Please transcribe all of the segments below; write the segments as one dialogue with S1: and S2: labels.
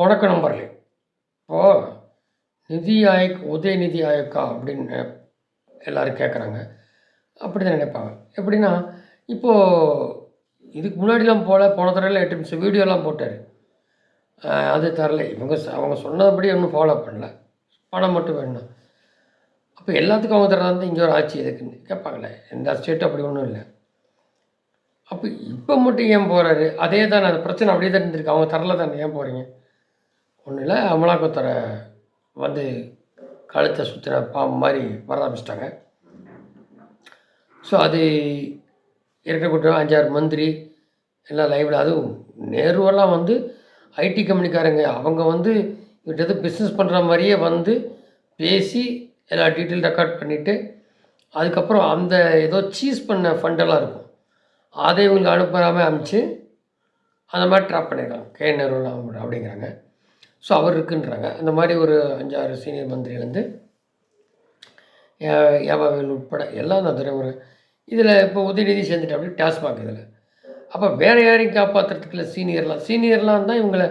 S1: வணக்கம் நம்பர்லே இப்போது நிதி ஆயோக் உதயநிதி ஆயோக்கா அப்படின்னு எல்லோரும் கேட்குறாங்க அப்படி தான் நினைப்பாங்க. எப்படின்னா இப்போது இதுக்கு முன்னாடிலாம் போல போன தடவைலாம் எட்டு நிமிஷம் வீடியோலாம் போட்டார். அது தரல. இவங்க அவங்க சொன்னபடி ஒன்றும் ஃபாலோ பண்ணல. பணம் மட்டும் வேணும் அப்போ எல்லாத்துக்கும் அவங்க தரதா இங்கே ஒரு ஆட்சி எதுக்குன்னு கேட்பாங்களே எந்த ஸ்டேட்டும் அப்படி ஒன்றும் இல்லை. அப்போ இப்போ மட்டும் ஏன் போகிறாரு அதே தான் அந்த பிரச்சனை அப்படியே தான் இருந்திருக்கு. அவங்க தரல தானே ஏன் போகிறீங்க ஒன்றும் இல்லை அமலாக்கத்துறை வந்து கழுத்தை சுற்றின பாம்பு மாதிரி வர ஆரம்பிச்சிட்டாங்க ஸோ அது இருக்கக்கூடிய அஞ்சாறு மந்திரி எல்லாம் லைவில் அதுவும் நேருவெல்லாம் வந்து ஐடி கம்பெனிக்காரங்க அவங்க வந்து இவர்கிட்ட பிஸ்னஸ் பண்ணுற மாதிரியே வந்து பேசி எல்லா டீட்டெயில் ரெக்கார்ட் பண்ணிவிட்டு அதுக்கப்புறம் அந்த ஏதோ சீஸ் பண்ண ஃபண்டெல்லாம் இருக்கும் அதை இவங்களுக்கு அனுப்பாமல் அனுப்பிச்சு அந்த மாதிரி ட்ராப் பண்ணிடுறாங்க கே நேருலாம் அப்படிங்கிறாங்க ஸோ அவர் இருக்குன்றாங்க. இந்த மாதிரி ஒரு அஞ்சாறு சீனியர் மந்திரி வந்து ஏவாவேல் உட்பட எல்லாம் நான் துறைமுறை இதில் இப்போ உதயநிதி சேர்ந்துட்டு அப்படி டாஸ்மாக் இதில். அப்போ வேறு யாரையும் காப்பாற்றுறதுக்கு இல்லை சீனியர்லாம். சீனியர்லாம் தான் இவங்களை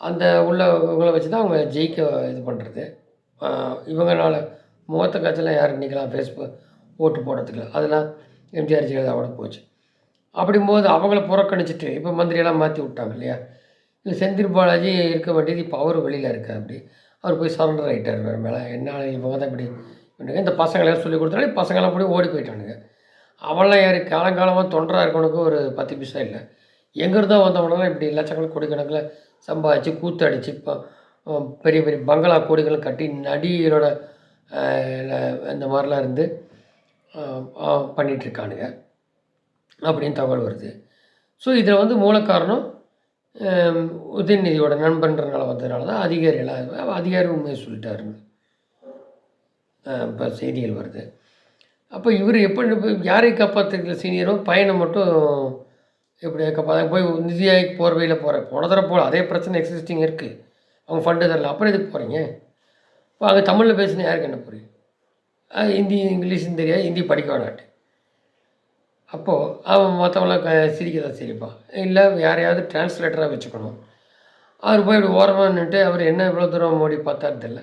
S1: அந்த உள்ள இவங்களை வச்சு தான் அவங்க ஜெயிக்க இது பண்ணுறது இவங்களால் முகத்த காய்ச்சலாம் யார் நிற்கலாம் ஃபேஸ்புக் ஓட்டு போடுறதுக்கு அதெல்லாம் எம்ஜிஆர் ஜெயலலிதாவோட போச்சு. அப்படிங்கும்போது அவங்கள புறக்கணிச்சிட்டு இப்போ மந்திரியெல்லாம் மாற்றி விட்டாங்க இல்லையா? இல்லை செந்தில் பாலாஜி இருக்க வேண்டியது இப்போ அவர் வெளியில் இருக்கார் அப்படி. அவர் போய் சரண்டர் ஆகிட்டார் வேறு மேலே. என்ன இவங்க தான் இப்படி பண்ணுங்க இந்த பசங்களாம் சொல்லி கொடுத்தாலே பசங்களாம் போய் ஓடி போயிட்டானுங்க. அவன்லாம் யார்? காலங்காலமாக தொண்டராக இருக்கவனுக்கு ஒரு பத்து பைசா இல்லை. எங்கேருந்தோ வந்தவனெல்லாம் இப்படி லட்சக்கணக்கில் கோடிக்கணக்கில் சம்பாதிச்சு கூத்தடிச்சு இப்போ பெரிய பெரிய பங்களா கோடிகளும் கட்டி நடிகரோட இந்த மாதிரிலாம் இருந்து பண்ணிகிட்ருக்கானுங்க இருக்கானுங்க. அப்படின்னு தகவல் வருது. ஸோ இதில் வந்து மூல காரணம் உதயநிதியோட நண்பன்றனால வந்ததுனால தான் அதிகாரிகளாக அதிகாரி உண்மையை சொல்லிட்டாருங்க. இப்போ செய்திகள் வருது. அப்போ இவர் எப்படி யாரை காப்பாற்றுக்கிற சீனியரும் பையனை மட்டும் எப்படி காப்பா போய் நிதி ஆயோக் போகிற வழியில் போகிறேன் போன தடவை போகல அதே பிரச்சனை எக்ஸிஸ்டிங் இருக்குது அவங்க ஃபண்டு தரல. அப்புறம் எதுக்கு போகிறீங்க இப்போ அங்கே தமிழில் பேசினா யாருக்கு என்ன புரியும்? ஹிந்தி இங்கிலீஷும் தெரியாது. ஹிந்தி படிக்க வேணாட்டு அப்போது அவன் மற்றவங்களாம் க சிரிக்க தான் சிரிப்பான் இல்லை யாரையாவது டிரான்ஸ்லேட்டராக வச்சுக்கணும். அவர் போய் இப்படி ஓரமாக நின்றுட்டு அவர் என்ன இவ்வளோ தூரம் மோடி பார்த்தாரு தெரியல.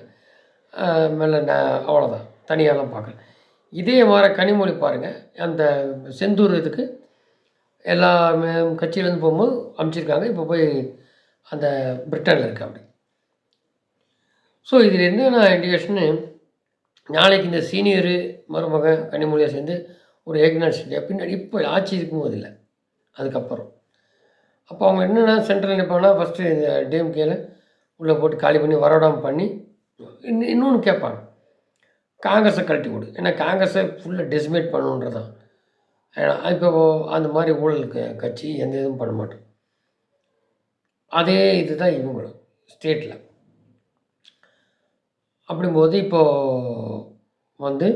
S1: மேலே நான் அவ்வளோதான் தனியாலாம் பார்க்கல. இதே மாதிரி கனிமொழி பாருங்கள் அந்த செந்தூர் இதுக்கு எல்லா கட்சியிலேருந்து போகும்போது அனுப்பிச்சிருக்காங்க இப்போ போய் அந்த பிரிட்டனில் இருக்கு அப்படி. ஸோ இதில் என்னென்ன இண்டிகேஷனு நாளைக்கு இந்த சீனியரு மருமகன் கனிமொழியாக சேர்ந்து ஒரு ஏக்நாத் ஷிண்டே பின்னாடி இப்போ ஆட்சி இருக்கும்போது இல்லை அதுக்கப்புறம். அப்போ அவங்க என்னென்னா சென்ட்ரல் நிற்பாங்கன்னா ஃபஸ்ட்டு இந்த டிஎம்கேல உள்ளே போட்டு காலி பண்ணி வரவிடாமல் பண்ணி இன்னும் இன்னொன்று கேட்பாங்க. காங்கிரஸை கழட்டி விடு ஏன்னா காங்கிரஸை ஃபுல்லாக டெசிமேட் பண்ணுன்றதான் ஏன்னா இப்போ அந்த மாதிரி ஊழல் க- கட்சி எந்த இதுவும் பண்ண மாட்டோம். அதே இதுதான் இவங்களும் ஸ்டேட்டில் அப்படிங்கும்போது இப்போது வந்து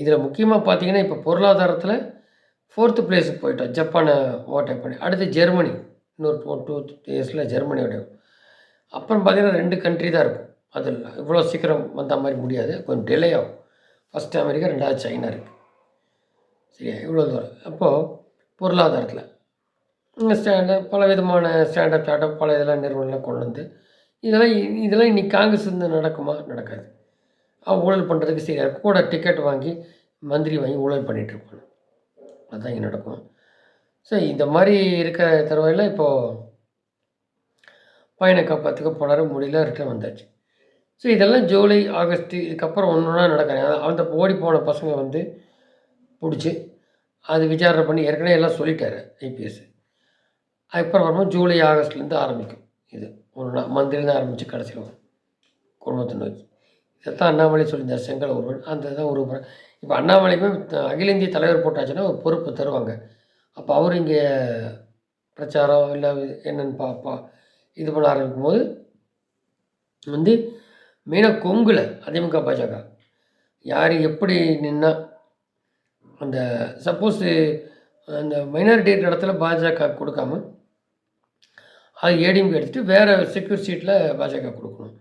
S1: இதில் முக்கியமாக பார்த்தீங்கன்னா இப்போ பொருளாதாரத்தில் ஃபோர்த்து பிளேஸுக்கு போயிட்டோம். ஜப்பானை ஓட்டை பண்ணி. அடுத்து ஜெர்மனி. இன்னொரு டூ டூ இயர்ஸில் ஜெர்மனியோட அப்புறம் பார்த்தீங்கன்னா ரெண்டு கண்ட்ரி தான் இருக்கும். அதில் இவ்வளோ சீக்கிரம் வந்த மாதிரி முடியாது. கொஞ்சம் டிலே ஆகும். ஃபஸ்ட்டு அமெரிக்கா ரெண்டாவது சைனா இருக்குது சரியா? இவ்வளோ தூரம். அப்போது பொருளாதாரத்தில். ஸ்டாண்டப் பல விதமான ஸ்டாண்டப் சார்ட்டப் பல இதெல்லாம் நிறுவனம்லாம் கொண்டு வந்து இதெல்லாம் இதெல்லாம் இன்னைக்கு காங்கிரஸ் இருந்து நடக்குமா? நடக்காது. ஊழல் பண்ணுறதுக்கு சரியா கூட டிக்கெட் வாங்கி மந்திரி வாங்கி ஊழல் பண்ணிகிட்ருப்பாங்க அதுதான் இங்கே நடக்கும். ஸோ இந்த மாதிரி இருக்கிற தருவாயில் இப்போது பையனை காப்பாற்றுக்க போனார் முடியல ரிட்டர்ன் வந்தாச்சு. ஸோ இதெல்லாம் ஜூலை ஆகஸ்ட் இதுக்கப்புறம் ஒன்று ஒன்றா நடக்கிறாங்க அந்த ஓடி போன பசங்க வந்து பிடிச்சி அது விசாரணை பண்ணி ஏற்கனவே எல்லாம் சொல்லிட்டாரு ஐபிஎஸ் அதுக்கப்புறம் வரும்போது ஜூலை ஆகஸ்ட்லேருந்து ஆரம்பிக்கும் இது. ஒன்றா மந்திரிலேருந்து ஆரம்பித்து கடைசியில் குடும்பத்தை நோக்கி. இதைத்தான் அண்ணாமலை சொல்லியிருந்தார் செங்கல் ஒருவன். அந்த இதான் ஒரு இப்போ அண்ணாமலைக்குமே அகில இந்திய தலைவர் போட்டாச்சுன்னா ஒரு பொறுப்பு தருவாங்க. அப்போ அவர் இங்கே பிரச்சாரம் இல்லை என்னென்னு பாப்பா இது பண்ண ஆரம்பிக்கும் போது வந்து மெயினாக கொங்குல அதிமுக பாஜக. யார் எப்படி நின்னா அந்த சப்போஸ் அந்த மைனாரிட்டி இடத்துல பாஜக கொடுக்காம அது ஏடிஎம்கே எடுத்துகிட்டு வேறு செக்யூர் சீட்டில் பாஜக கொடுக்கணும்.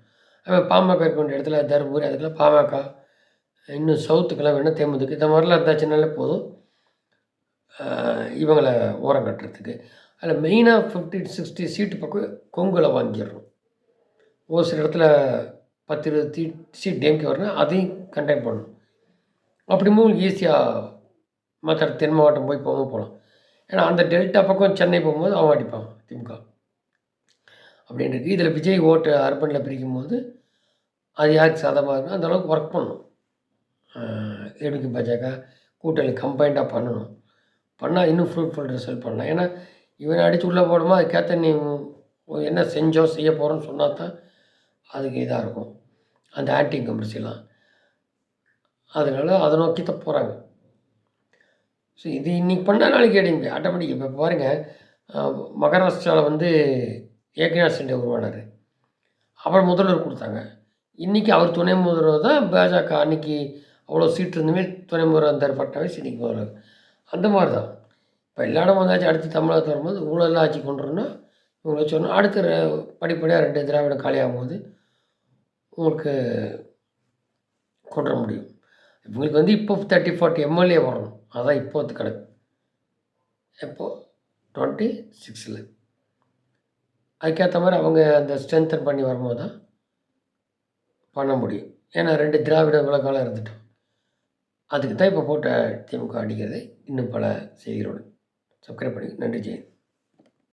S1: பாமக இருக்க வேண்டிய இடத்துல தருமபுரி அதுக்கெல்லாம் பாமக இன்னும் சவுத்துக்கெல்லாம் வேணும் தேமுதுக்கு இந்த மாதிரிலாம் இருந்தாச்சுனாலே போதும். இவங்களை ஓரம் கட்டுறதுக்கு. அதில் மெயினாக ஃபிஃப்டி சிக்ஸ்டி சீட்டு பக்கம் கொங்குல வாங்கிடணும். ஒரு சில இடத்துல பத்து இருபது சீட் சீட் டேம்கே வரணும் அதையும் கண்டெயின் பண்ணணும். அப்படி உங்களுக்கு ஈஸியாக மற்ற தென் மாவட்டம் போய் போகவும் போகலாம் ஏன்னா அந்த டெல்டா பக்கம் சென்னை போகும்போது அவன் அடிப்பான் திமுக. அப்படின்றது இதில் விஜய் ஓட்டு அர்பனில் பிரிக்கும் போது அது யாருக்கு சாதமாக இருக்கும் அந்தளவுக்கு ஒர்க் பண்ணணும். எடுக்கு பாஜக கூட்டணி கம்பைண்டாக பண்ணணும். பண்ணால் இன்னும் ஃப்ரூட்ஃபுல் ரிசல்ட் பண்ணலாம். ஏன்னா இவனை அடித்து உள்ளே போடுமா? அதுக்கேற்ற நீ என்ன செஞ்சோம் செய்ய போகிறோன்னு சொன்னால் தான் அதுக்கு இதாக இருக்கும். அந்த ஆன்டி கம்பர்சிலாம் அதனால் அதை நோக்கி தான் போகிறாங்க ஸோ இது இன்றைக்கி பண்ணால் நாளைக்கு எடுங்க ஆட்டோமேட்டிக் இப்போ பாருங்கள் மகாராஷ்டிராவில் வந்து ஏக்நாத் சிண்டே உருவானார். அப்புறம் முதல்வர் கொடுத்தாங்க. இன்றைக்கி அவர் துணை முதல்வர் தான் பாஜக அன்னைக்கு அவ்வளோ சீட் இருந்துமே துணை முதல்வர் அந்த பட்னாவிஸ் இன்றைக்கி முதல்வர். அந்த மாதிரி தான். இப்போ எல்லா இடம் வந்தாச்சு. அடுத்து தமிழகத்தில் வரும்போது ஊழல்லாம் ஆட்சி கொண்டுருன்னா இவங்களை சொன்னால் அடுத்த படிப்படியாக ரெண்டு திராவிடம் காலியாகும்போது உங்களுக்கு கொண்டு வர முடியும். இவங்களுக்கு வந்து இப்போ தேர்ட்டி ஃபார்ட்டி எம்எல்ஏ வரணும். அதான் இப்போது கணக்கு. எப்போ டுவெண்ட்டி சிக்ஸில் அதுக்கேற்ற மாதிரி அவங்க அந்த ஸ்ட்ரென்தன் பண்ணி வரும்போது தான் பண்ண முடியும். ஏன்னா ரெண்டு திராவிட விளக்காலம் இருந்துட்டோம். அதுக்கு தான் இப்போ போட்ட திமுக அடிக்கிறது இன்னும் பல செய்திகளோடு சப்ஸ்கிரைப் பண்ணி நன்றி ஜெயந்த்